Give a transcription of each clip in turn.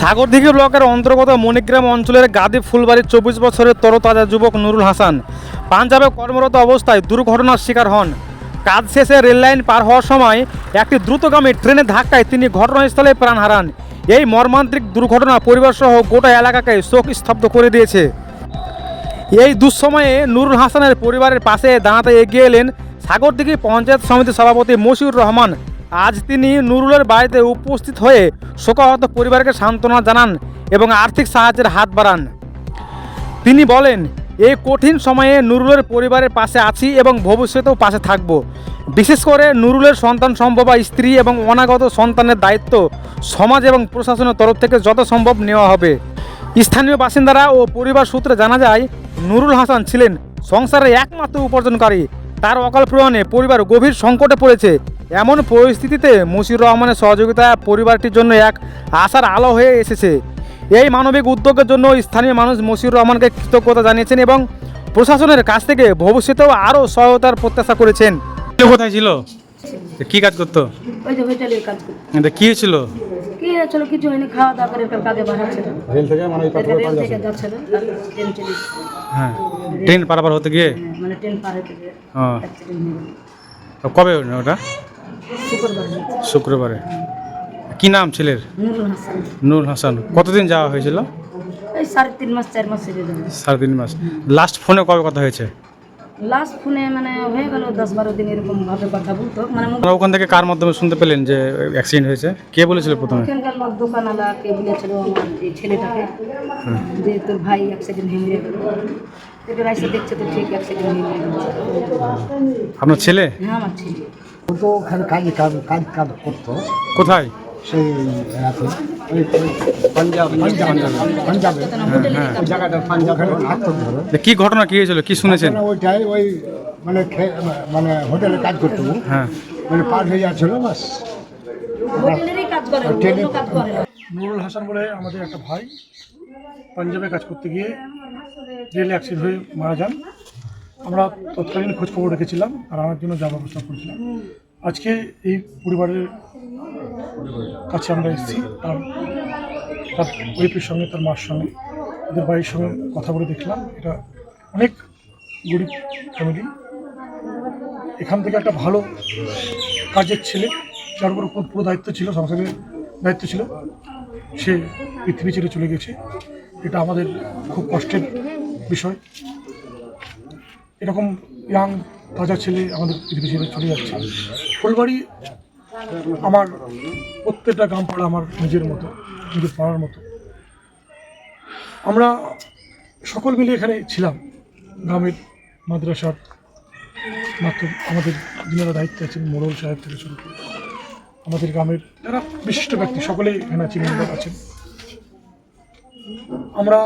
সাগরদিঘি ব্লকের অন্তর্গত মণিগ্রাম অঞ্চলের গাদি ফুলবাড়ির চব্বিশ বছরের তরতাজা যুবক নুরুল হাসান পাঞ্জাবে কর্মরত অবস্থায় দুর্ঘটনার শিকার হন। কাজ শেষে রেললাইন পার হওয়ার সময় একটি দ্রুতগামী ট্রেনের ধাক্কায় তিনি ঘটনাস্থলে প্রাণ হারান। এই মর্মান্তিক দুর্ঘটনা পরিবারসহ গোটা এলাকাকে শোক স্তব্ধ করে দিয়েছে। এই দুঃসময়ে নুরুল হাসানের পরিবারের পাশে দাঁড়াতে এগিয়ে এলেন সাগরদিঘি পঞ্চায়েত সমিতির সভাপতি মশিউর রহমান। আজ তিনি নুরুলের বাড়িতে উপস্থিত হয়ে শোকাহত পরিবারকে সান্ত্বনা জানান এবং আর্থিক সাহায্যের হাত বাড়ান। তিনি বলেন এই কঠিন সময়ে নুরুলের পরিবারের পাশে আছি এবং ভবিষ্যতেও পাশে থাকব। বিশেষ করে নুরুলের সন্তান সম্ভবা স্ত্রী এবং অনাগত সন্তানের দায়িত্ব সমাজ এবং প্রশাসনের তরফ থেকে যত সম্ভব নেওয়া হবে। স্থানীয় বাসিন্দারা ও পরিবার সূত্রে জানা যায়, নুরুল হাসান ছিলেন সংসারের একমাত্র উপার্জনকারী। তার অকাল প্রয়াণে পরিবার গভীর সংকটে পড়েছে। এমন পরিস্থিতিতে মুশির রহমানের সহযোগিতা পরিবারটির জন্য এক আশার আলো হয়ে এসেছে। এই মানবিক উদ্যোগের জন্য স্থানীয় মানুষ মশিউর রহমানকে কৃতজ্ঞতা জানিয়েছেন এবং প্রশাসনের কাছ থেকে ভবিষ্যতেও আরও সহায়তার প্রত্যাশা করেছেন। কোথায় ছিল? কি কাজ করতো? কি হয়েছিল? কিছু হয়নি খাওয়া দাওয়া করে একটা কাজে বাড়াচ্ছিল রেল থেকে মানে এই ট্রেন চলে। হ্যাঁ ট্রেন পারাপার হতে গিয়ে? হ্যাঁ, মানে ট্রেন পার হতে গিয়ে হয়ে কবে হলো ওটা? শুক্রবার। শুক্রবারে। কি নাম ছেলের? নুরুল হাসান। নূর হাসান। কতদিন যাওয়া হয়েছিল? এই সাড়ে তিন মাস চার মাস সাড়ে তিন মাস। লাস্ট ফোনে কবে কথা হয়েছে? লাস্ট ফোনে মানে হয়ে গেল দশ বারো দিন এরকম ভাবে কথা বলতো। মানে ওখান থেকে কার মাধ্যমে শুনতে পেলেন যে অ্যাক্সিডেন্ট হয়েছে? কে বলেছিল প্রথমে? ওখানকার লোক দোকানওয়ালা কে বলেছিল আমার এই ছেলেটাকে যে তোর ভাই অ্যাক্সিডেন্ট হয়ে গেল এবার এসে দেখছে তো ঠিক অ্যাক্সিডেন্ট হয়ে গেছে আপনার ছেলে? হ্যাঁ আমার ছেলে। ও তো ওখানে কাজ কাজ কাজ কাজ করতো। কোথায়? সেই রাতে। ওই পাঞ্জাব পাঞ্জাবে পাঞ্জাবে। হোটেলে ওই জায়গাটা পাঞ্জাবে। থাকতো ধরো যে কি ঘটনা কি হয়েছিল কি শুনেছেন? ওইটাই ওই মানে খে- মানে হোটেলে কাজ করতো। হ্যাঁ। মানে পার হয়ে যাচ্ছিল বাস। নুরুল হাসান বলে আমাদের একটা ভাই পাঞ্জাবে কাজ করতে গিয়ে রেল অ্যাক্সিডেন্ট হয়ে মারা যান। আমরা তৎকালীন খোঁজ খবর রেখেছিলাম আর আমার জন্য যাওয়ার ব্যবস্থা করেছিলাম। আজকে এই পরিবারের কাছে আমরা এসেছি, তার তার ওয়াইফের সঙ্গে, তার মার সঙ্গে তাদের বাড়ির সঙ্গে কথা বলে দেখলাম। এটা অনেক গরিব ফ্যামিলি এখান থেকে একটা ভালো কাজের ছেলে, যার উপর পুরো- পুরো দায়িত্ব ছিল, সংসারের দায়িত্ব ছিল, সে পৃথিবী ছেড়ে চলে গেছে। এটা আমাদের খুব কষ্টের বিষয়। এরকম ইয়াং তাজা ছেলে আমাদের পৃথিবী ছেড়ে চলে যাচ্ছে। ফুলবাড়ি আমার প্রত্যেকটা গ্রাম পাড়া আমার নিজের মতো, নিজের পাড়ার মতো। আমরা সকল মিলে এখানে ছিলাম, গ্রামের মাদ্রাসার মাত্র আমাদের যিনারা দায়িত্বে আছেন, মোড়ল সাহেব থেকে শুরু করে আমাদের গ্রামের যারা বিশিষ্ট ব্যক্তি, সকলেই এখানে আছেন আছেন। আমরা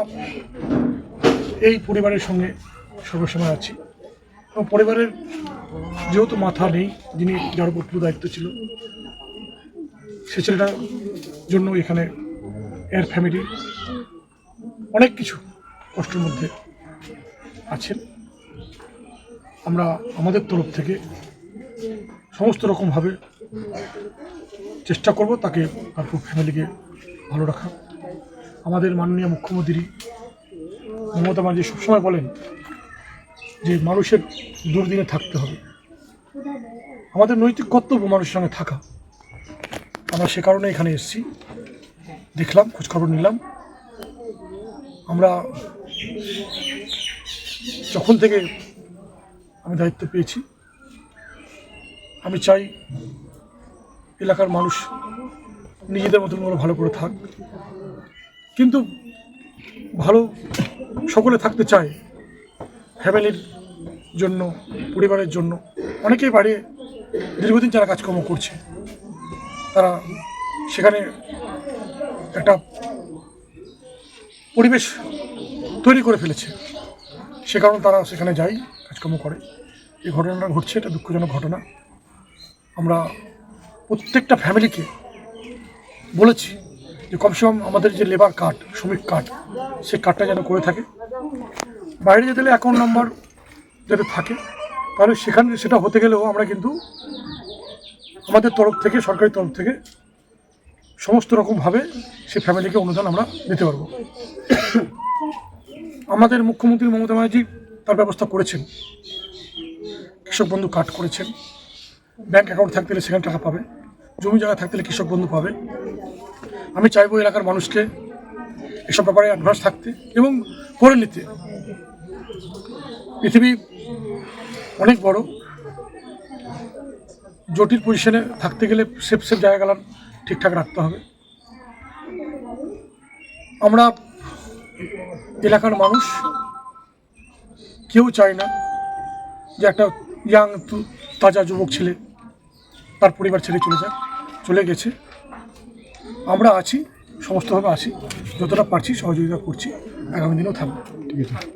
এই পরিবারের সঙ্গে সর্বসময় আছি এবং পরিবারের যেহেতু মাথা নেই, যিনি যার উপর পুরো দায়িত্ব ছিল, সে ছেলেটার জন্য এখানে এর ফ্যামিলি অনেক কিছু কষ্টের মধ্যে আছেন। আমরা আমাদের তরফ থেকে সমস্ত রকমভাবে চেষ্টা করব তাকে তার ফ্যামিলিকে ভালো রাখা। আমাদের মাননীয় মুখ্যমন্ত্রী মমতা ব্যানার্জি সবসময় বলেন যে মানুষের দুর্দিনে থাকতে হবে। আমাদের নৈতিক কর্তব্য মানুষের সঙ্গে থাকা। আমরা সে কারণে এখানে এসেছি। দেখলাম, খোঁজখবর নিলাম। আমরা যখন থেকে আমি দায়িত্ব পেয়েছি, আমি চাই এলাকার মানুষ নিজেদের মতন করে ভালো করে থাক। কিন্তু ভালো সকলে থাকতে চায়, ফ্যামিলির জন্য, পরিবারের জন্য। অনেকেই বাড়ি দীর্ঘদিন যারা কাজকর্ম করছে, তারা সেখানে একটা পরিবেশ তৈরি করে ফেলেছে। সে কারণে তারা সেখানে যায়, কাজকর্ম করে। এই ঘটনাটা ঘটছে, এটা দুঃখজনক ঘটনা। আমরা প্রত্যেকটা ফ্যামিলিকে বলেছি যে কমসে কম আমাদের যে লেবার কার্ড, শ্রমিক কার্ড সেই কার্ডটা যেন করে থাকে। বাইরে যেতে গেলে অ্যাকাউন্ট নাম্বার যাতে থাকে তাহলে সেখানে সেটা হতে গেলেও আমরা কিন্তু আমাদের তরফ থেকে, সরকারি তরফ থেকে সমস্ত রকমভাবে সে ফ্যামিলিকে অনুদান আমরা দিতে পারব। আমাদের মুখ্যমন্ত্রী মমতা ব্যানার্জি তার ব্যবস্থা করেছেন। কৃষক বন্ধু কার্ড করেছেন। ব্যাংক অ্যাকাউন্ট থাকতে গেলে সেখানে টাকা পাবে। জমি জায়গা থাকতে গেলে কৃষক বন্ধু পাবে। আমি চাইব এলাকার মানুষকে এসব ব্যাপারে অ্যাডভান্স থাকতে এবং করে নিতে। পৃথিবী অনেক বড়। জটিল পজিশনে থাকতে গেলে সেফ সেফ জায়গাগুলো ঠিকঠাক রাখতে হবে। আমরা এলাকার মানুষ, কেউ চায় না যে একটা ইয়াং তাজা যুবক ছেলে তার পরিবার ছেড়ে চলে যাক চলে গেছে। আমরা আছি, সমস্তভাবে আছি, যতটা পারছি সহযোগিতা করছি, আগামী দিনেও থাকব। ঠিক আছে।